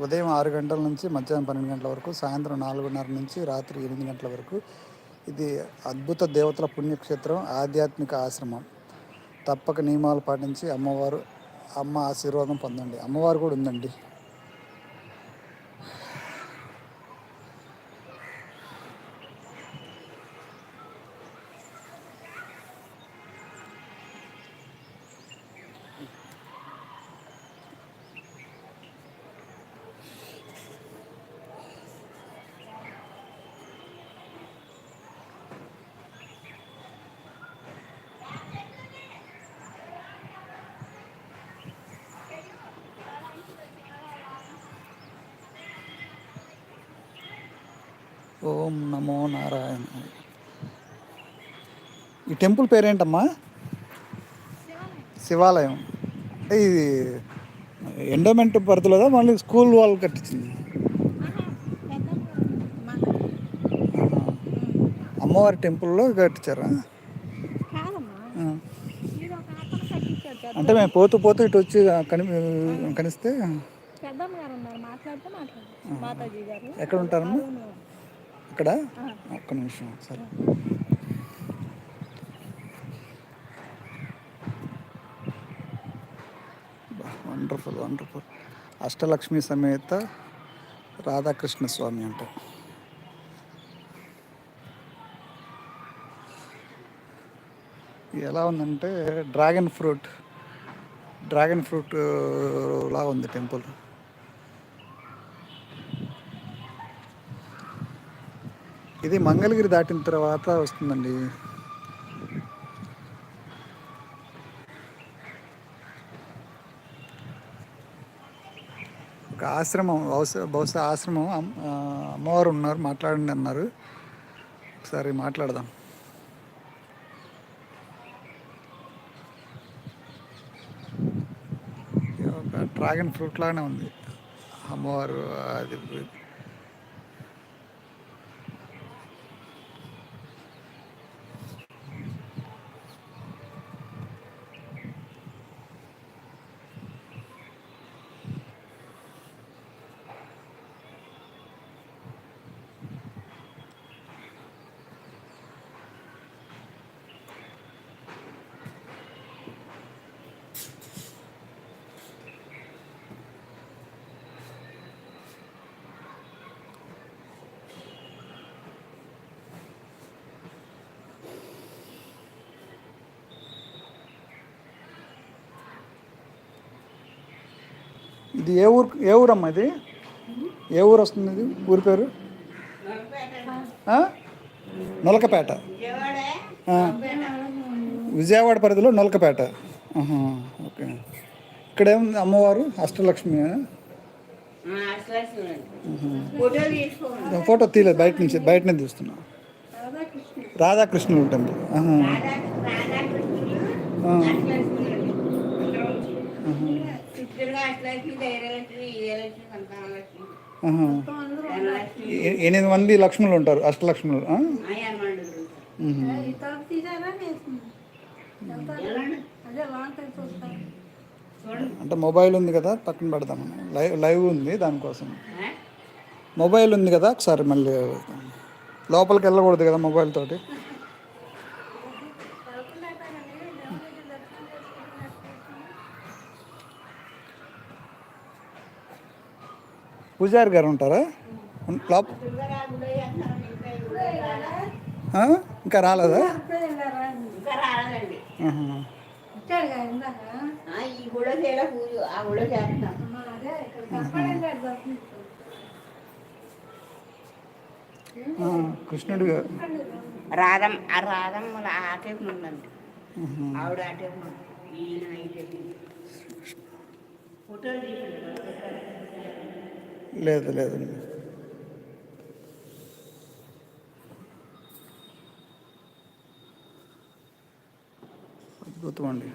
ఉదయం ఆరు గంటల నుంచి మధ్యాహ్నం పన్నెండు గంటల వరకు సాయంత్రం నాలుగున్నర నుంచి రాత్రి ఎనిమిది గంటల వరకు. ఇది అద్భుత దేవతల పుణ్యక్షేత్రం ఆధ్యాత్మిక ఆశ్రమం. తప్పక నియమాలు పాటించి అమ్మవారు అమ్మ ఆశీర్వాదం పొందండి. అమ్మవారు కూడా ఉందండి. ఓం నమో నారాయణ ఈ టెంపుల్ పేరేంటమ్మా? శివాలయం. అంటే ఇది ఎండోమెంట్ పరిధిలోదా మళ్ళీ స్కూల్ వాళ్ళు కట్టించింది. అమ్మవారి టెంపుల్లో కట్టించారా. అంటే మేము పోతూ పోతూ ఇటు వచ్చి కని కనిస్తే? ఎక్కడ ఉంటారమ్మా. ఇక్కడ? ఒక్క నిమిషం సరే. Wonderful wonderful. అష్టలక్ష్మి సమేత రాధాకృష్ణ స్వామి అంట. ఎలా ఉందంటే డ్రాగన్ ఫ్రూట్ డ్రాగన్ ఫ్రూట్ లాగా ఉంది టెంపుల్. ఇది మంగళగిరి దాటిన తర్వాత వస్తుందండి. ఒక ఆశ్రమం బహుశా బహుశా ఆశ్రమం అమ్- అమ్మవారు ఉన్నారు మాట్లాడండి అన్నారు. ఒకసారి మాట్లాడదాం. ఇది ఒక డ్రాగన్ ఫ్రూట్ లాగానే ఉంది. అమ్మవారు అది ఇది ఏ ఊరు ఏ ఊరమ్మా ఇది? ఏ ఊరు వస్తుంది ఇది? ఊరి పేరు? నొలకపేట. విజయవాడ పరిధిలో నొలకపేట. ఓకే. ఇక్కడ ఏముంది అమ్మవారు? అష్టలక్ష్మి ఫోటో తీయలేదు బయట నుంచి బయటనే తీస్తున్నా. రాధాకృష్ణ రాధాకృష్ణుల టెంపుల్ ఆహా, ఎనిమిది మంది లక్ష్ములు ఉంటారు చూడండి అంటే మొబైల్ ఉంది కదా పక్కన పెడదాం. లైవ్ లైవ్ ఉంది దానికోసం? మొబైల్ ఉంది కదా ఒకసారి మళ్ళీ లోపలికి వెళ్ళకూడదు కదా మొబైల్ తోటి. అదే ఇక్కడ కనపడేది దర్శనం ఆ, కృష్ణుడు గారు. రాధం ఆ రాధమ్మ ఆ టైపు ఉందండి ఆవిడ ఆ టైపు ఉంది. ఈయన ఈ టైపు ఫోటోలు లేదు లేదు. అద్భుతం అండి.